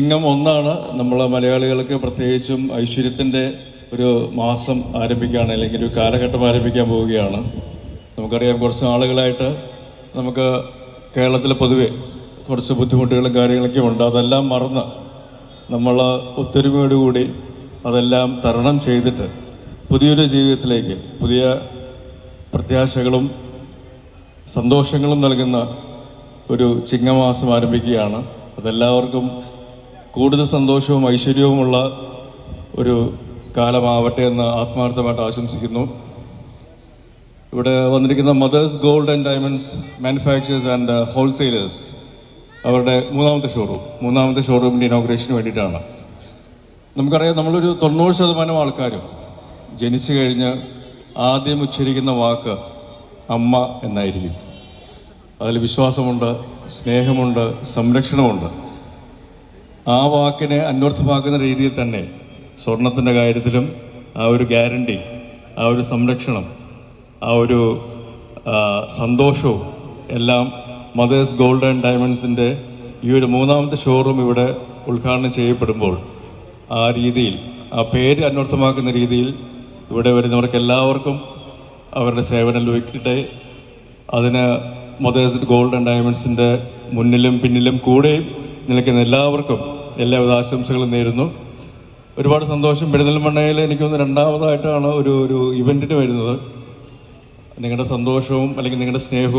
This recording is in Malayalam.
ചിങ്ങം ഒന്നാണ്. നമ്മളെ മലയാളികൾക്ക് പ്രത്യേകിച്ചും ഐശ്വര്യത്തിന്റെ ഒരു മാസം ആരംഭിക്കുകയാണ് അല്ലെങ്കിൽ ഒരു കാലഘട്ടം ആരംഭിക്കാൻ പോവുകയാണ്. നമുക്കറിയാം കുറച്ച് നാളുകളായിട്ട് നമുക്ക് കേരളത്തിൽ പൊതുവെ കുറച്ച് ബുദ്ധിമുട്ടുകളും കാര്യങ്ങളൊക്കെ ഉണ്ട്. അതെല്ലാം മറന്ന് നമ്മൾ ഒത്തൊരുമയോടുകൂടി അതെല്ലാം തരണം ചെയ്തിട്ട് പുതിയൊരു ജീവിതത്തിലേക്ക് പുതിയ പ്രത്യാശകളും സന്തോഷങ്ങളും നൽകുന്ന ഒരു ചിങ്ങമാസം ആരംഭിക്കുകയാണ്. അതെല്ലാവർക്കും കൂടുതൽ സന്തോഷവും ഐശ്വര്യവുമുള്ള ഒരു കാലമാവട്ടെ എന്ന് ആത്മാർത്ഥമായിട്ട് ആശംസിക്കുന്നു. ഇവിടെ വന്നിരിക്കുന്ന mother's gold and diamonds manufacturers and wholesalers അവരുടെ മൂന്നാമത്തെ ഷോറൂം മൂന്നാമത്തെ ഷോറൂമിന്റെ ഇനോഗ്രേഷന് വേണ്ടിയിട്ടാണ്. നമുക്കറിയാം നമ്മളൊരു തൊണ്ണൂറ് ശതമാനം ആൾക്കാരും ജനിച്ചു കഴിഞ്ഞ് ആദ്യം ഉച്ചരിക്കുന്ന വാക്ക് അമ്മ എന്നായിരിക്കും. അതിൽ വിശ്വാസമുണ്ട് സ്നേഹമുണ്ട് സംരക്ഷണമുണ്ട്. ആ വാക്കിനെ അന്വർത്ഥമാക്കുന്ന രീതിയിൽ തന്നെ സ്വർണത്തിന്റെ കാര്യത്തിലും ആ ഒരു ഗ്യാരണ്ടി ആ ഒരു സംരക്ഷണം ആ ഒരു സന്തോഷവും എല്ലാം മദേഴ്സ് ഗോൾഡ് ആൻഡ് ഡയമണ്ട്സിന്റെ ഈ ഒരു മൂന്നാമത്തെ ഷോറൂം ഇവിടെ ഉദ്ഘാടനം ചെയ്യപ്പെടുമ്പോൾ ആ രീതിയിൽ ആ പേര് അന്വർത്ഥമാക്കുന്ന രീതിയിൽ ഇവിടെ വരുന്നവർക്ക് എല്ലാവർക്കും അവരുടെ സേവനം ലഭിക്കട്ടെ. അതിന് മദേഴ്സ് ഗോൾഡ് ആൻഡ് ഡയമണ്ട്സിന്റെ മുന്നിലും പിന്നിലും കൂടെയും നിൽക്കുന്ന എല്ലാവർക്കും എല്ലാവിധ ആശംസകളും നേരുന്നു. ഒരുപാട് സന്തോഷം. പെരുന്തൽമണ്ണയിൽ എനിക്ക് തോന്നുന്നു രണ്ടാമതായിട്ടാണ് ഒരു ഒരു ഇവന്റിന് വരുന്നത്. നിങ്ങളുടെ സന്തോഷവും അല്ലെങ്കിൽ നിങ്ങളുടെ സ്നേഹവും